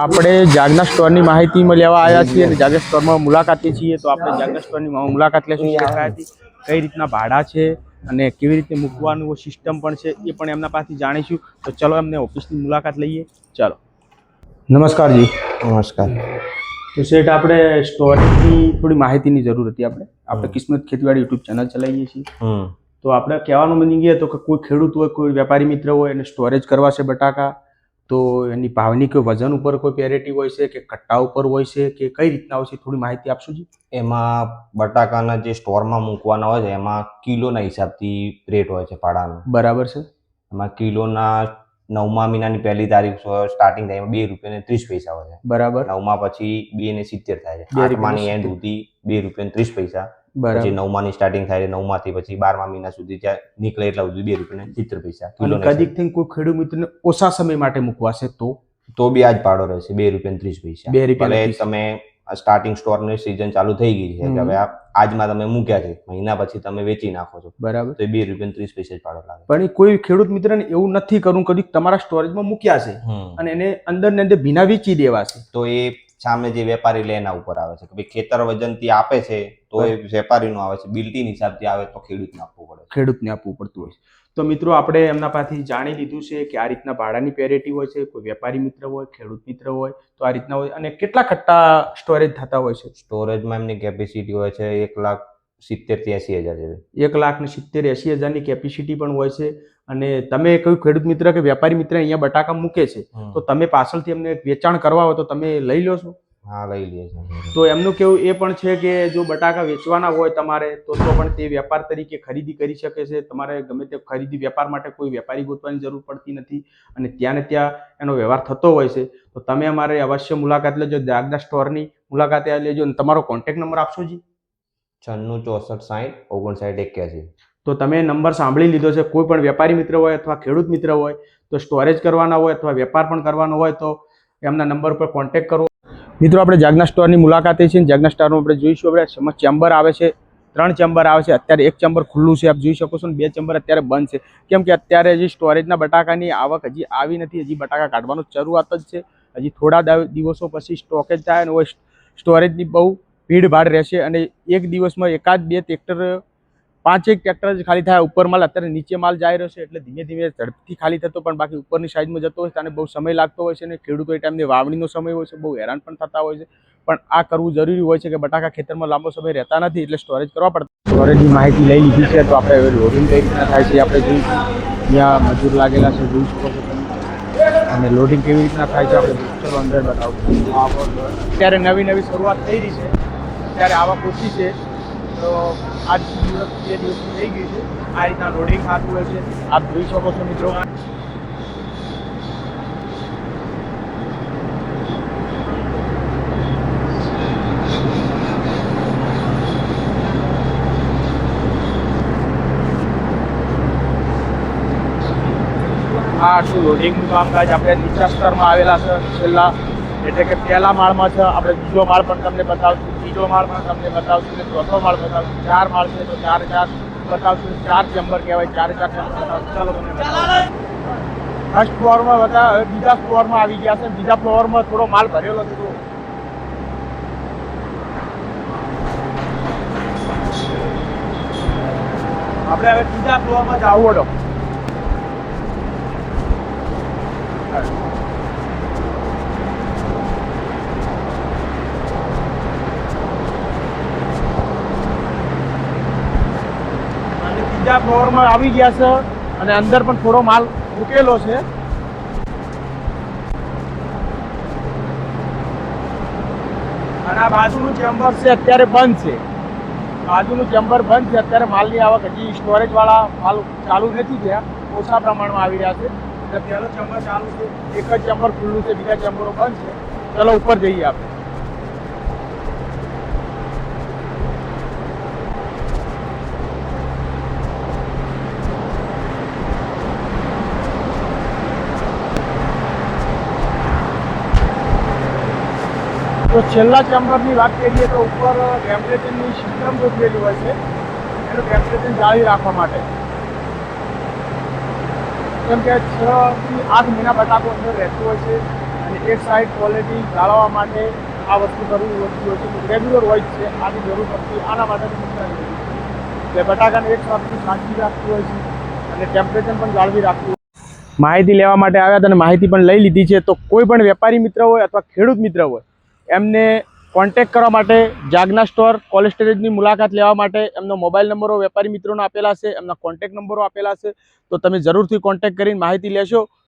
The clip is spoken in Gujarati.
આપણે જાગના સ્ટોરની માહિતી લેવા આવ્યા છીએ અને જાગના સ્ટોરમાં મુલાકાતી છીએ. તો આપણે જાગના સ્ટોરની મુલાકાત લેશું. કઈ રીતના ભાડા છે અને કેવી રીતે મૂકવાનું સિસ્ટમ પણ છે એ પણ એમના પાસેથી જાણીશું. તો ચલો એમને ઓફિસની મુલાકાત લઈએ. ચાલો. નમસ્કાર જી. નમસ્કાર. તો શેઠ આપણે સ્ટોરેજની થોડી માહિતીની જરૂર હતી આપણે. આપણે કિસ્મત ખેતીવાડી યુટ્યુબ ચેનલ ચલાવીએ છીએ. તો આપણે કહેવાનું મિનિંગ એ તો કે કોઈ ખેડૂત હોય કોઈ વેપારી મિત્ર હોય એને સ્ટોરેજ કરવા છે બટાકા. તો એની ભાવની કોઈ વજન ઉપર કોઈ પેરેટી હોય છે કે કટ્ટા ઉપર હોય છે કે કઈ રીતના હોય છે થોડી માહિતી આપશો જી? એમાં બટાકાના જે સ્ટોરમાં મૂકવાના હોય છે એમાં કિલોના હિસાબથી રેટ હોય છે ભાડાનો. બરાબર છે. એમાં કિલોના નવમા મહિનાની પહેલી તારીખ સ્ટાર્ટિંગ થાય એમાં બે રૂપિયા ને ત્રીસ પૈસા હોય છે. બરાબર. નવમા પછી બે ને સિત્તેર થાય છે. બે આઠમાની એન્ડ સુધી બે રૂપિયા ને ત્રીસ પૈસા. પછી નવમાની સ્ટાર્ટિંગ થાય નવમાંથી પછી બારમા મહિના સુધી ત્યાં નીકળે એટલા સુધી બે રૂપિયા સિત્તેર પૈસા કિલોના કદીક થઈને કોઈ ખેડૂત મિત્રને ઓછા સમય માટે મૂકવાશે તો? તો બી આજ ભાડો રહેશે બે રૂપિયા ત્રીસ પૈસા. બે રૂપિયા. તમે સ્ટાર્ટિંગ સ્ટોરની સિઝન ચાલુ થઈ ગઈ છે કે હવે આ આજમાં તમે મૂક્યા છે મહિના પછી તમે વેચી નાખો છો બરાબર. તો બે રૂપિયા ત્રીસ પૈસા જ પાડો લાગે. પણ કોઈ ખેડૂત મિત્રને એવું નથી કરવું કદી તમારા સ્ટોરેજમાં મૂક્યા છે અને એને અંદર ને અંદર ભીના વેચી દેવા છે તો એ સામે જે વેપારી લે એના ઉપર આવે છે. કે ભાઈ ખેતર વજનથી આપે છે તો એ વેપારીનું આવે છે. બિલ્ટીન હિસાબથી આવે તો ખેડૂતને આપવું પડે ખેડૂતને આપવું પડતું હોય છે. તો મિત્રો આપણે એમના પાસેથી જાણી લીધું છે કે આ રીતના ભાડાની પેરેટી હોય છે કોઈ વેપારી મિત્ર હોય ખેડૂત મિત્ર હોય તો આ રીતના હોય. અને કેટલા કટ્ટા સ્ટોરેજ થતા હોય છે? સ્ટોરેજમાં એમની કેપેસિટી હોય છે એક લાખ સિત્તેર એંસી હજાર જેવી. એક લાખ ને સિત્તેર એંસી હજારની કેપેસિટી પણ હોય છે અને તમે કોઈ ખેડૂત મિત્ર કે વેપારી મિત્ર અહીંયા બટાકા મૂકે છે તો તમે પાછળથી એમને વેચાણ કરવા હોય તો તમે લઈ લો છો? હા લઈ લે છે તો એમનું કેવું એ પણ છે કે જો બટાકા વેચવાના હોય તમારે તો તો પણ તે વેપાર તરીકે ખરીદી કરી શકે છે. તમારે ગમે તે ખરીદી વેપાર માટે કોઈ વેપારી ગોતવાની જરૂર પડતી નથી અને ત્યાં ને ત્યાં એનો વ્યવહાર થતો હોય છે. તો તમે અમારે અવશ્ય મુલાકાત લેજો. દાગદા સ્ટોરની મુલાકાત લેજો અને તમારો કોન્ટેક્ટ નંબર આપશો જી? છન્નું, ચોસઠ સાઠ ઓગણસાઠ, એક્યાસી. તો તમે નંબર સાંભળી લીધો છે, કોઈ પણ વેપારી મિત્ર હોય અથવા ખેડૂત મિત્ર હોય, તો સ્ટોરેજ કરવાના હોય અથવા વેપાર પણ કરવાનો હોય, તો એમના નંબર પર કોન્ટેક કરો. મિત્રો, આપણે જાગના સ્ટોરની મુલાકાતે છીએ. જાગના સ્ટોરમાં આપણે જોઈશું. આપણે ચેમ્બર આવે છે, ત્રણ ચેમ્બર આવે છે. અત્યારે એક ચેમ્બર ખુલ્લું છે, આપ જોઈ શકો છો ને, બે ચેમ્બર અત્યારે બંધ છે. કેમ કે અત્યારે હજી સ્ટોરેજના બટાકાની આવક હજી આવી નથી. હજી બટાકા કાઢવાનું શરૂઆત જ છે. હજી થોડા દાવ- દિવસો પછી સ્ટોકેજ થાય અને સ્ટોરેજની બહુ ભીડ ભાડ રહેશે અને એક દિવસમાં એકાદ બે ટ્રેક્ટર પાંચેક ટ્રેક્ટર જ ખાલી થાય. ઉપર માલ અત્યારે નીચે માલ જઈ રહ્યો છે, એટલે ધીમે ધીમે ઝડપથી ખાલી થતો પણ બાકી ઉપરની સાઈડમાં જતો હોય છે, અને બહુ સમય લાગતો હોય છે, અને ખેડૂતો એ ટાઈમની વાવણીનો સમય હોય છે, બહુ હેરાન પણ થતા હોય છે. પણ આ કરવું જરૂરી હોય છે કે બટાકા ખેતરમાં લાંબો સમય રહેતા નથી, એટલે સ્ટોરેજ કરવા પડતા સ્ટોરેજની માહિતી લઈ લીધી છે, તો આપણે લોડિંગ કઈ રીતના થાય છે આપણે જોઈ. ત્યાં મજૂર લાગેલા છે, જોઈ શકો છો અને લોડિંગ કેવી રીતના થાય છે, આપણે અંદર બતાવું. અત્યારે નવી નવી શરૂઆત થઈ રહી છે. અત્યારે આવક ઓછી છે. તો આજ દિવસ બે દિવસ થઈ ગઈ છે. આ રીતના લોડિંગ થતું હોય છે. આપ જોઈ શકો છો મિત્રો. આ આટલું લોડિંગનું કામકાજ આપણે નીચા સ્તરમાં આવેલા છે. છેલ્લા એટલે કે પહેલા માળમાં છે. આપણે બીજો માળ પણ તમને બતાવશું. ત્રીજો માળ પણ તમને બતાવશું ને ચોથો માળ બતાવશું ચાર માળ છે તો ચાર ચાર બતાવશું ચાર ચેમ્બર કહેવાય, ચાર ચાર ચેમ્બર ચાલો ફર્સ્ટ ફ્લોરમાં બધા, હવે બીજા ફ્લોરમાં આવી ગયા છે. બીજા ફ્લોરમાં થોડો માલ ભરેલો છે તો આપણે હવે ત્રીજા ફ્લોરમાં જ આવું અને ફ્લોરમાં આવી ગયા છે અને અંદર પણ થોડો માલ મૂકેલો છે. અને આ બાજુનું ચેમ્બર છે, અત્યારે બંધ છે. બાજુનું ચેમ્બર બંધ છે, અત્યારે માલની આવક હજી સ્ટોરેજવાળા માલ ચાલુ નથી થયા, ઓછા પ્રમાણમાં આવી રહ્યા છે. પહેલો ચેમ્બર ચાલુ છે, એક જ ચેમ્બર ખુલ્લું છે, બીજા ચેમ્બરો બંધ છે. ચલો, ઉપર જઈએ આપણે. છેલ્લા ચેમ્બરની વાત કરીએ તો ઉપર ટેમ્પરેચરની સિસ્ટમ ગોઠવેલી હોય છે. એનું ટેમ્પરેચર જાળવી રાખવા માટે. કેમ કે છ થી આઠ મહિના બટાકો અંદર રહેતું હોય છે અને એક સાઈડ ક્વોલિટી જાળવવા માટે આ વસ્તુ કરવી વસ્તુ હોય છે. રેગ્યુલર હોય છે. આની જરૂર પડતી આના માટે એટલે બટાકાને એક સાથથી સાચવી રાખતું હોય છે અને ટેમ્પરેચર પણ જાળવી રાખતું માહિતી લેવા માટે આવ્યા હતા અને માહિતી પણ લઈ લીધી છે. તો કોઈ પણ વેપારી મિત્ર હોય અથવા ખેડૂત મિત્ર હોય એમને કોન્ટેક્ટ કરવા માટે જાગના સ્ટોર કોલેજ સ્ટોરેજની મુલાકાત લેવા માટે એમનો મોબાઈલ નંબરો વેપારી મિત્રોનો આપેલા છે, એમના કોન્ટેક્ટ નંબરો આપેલા છે. તો તમે જરૂરથી કોન્ટેક કરીને માહિતી લેશો.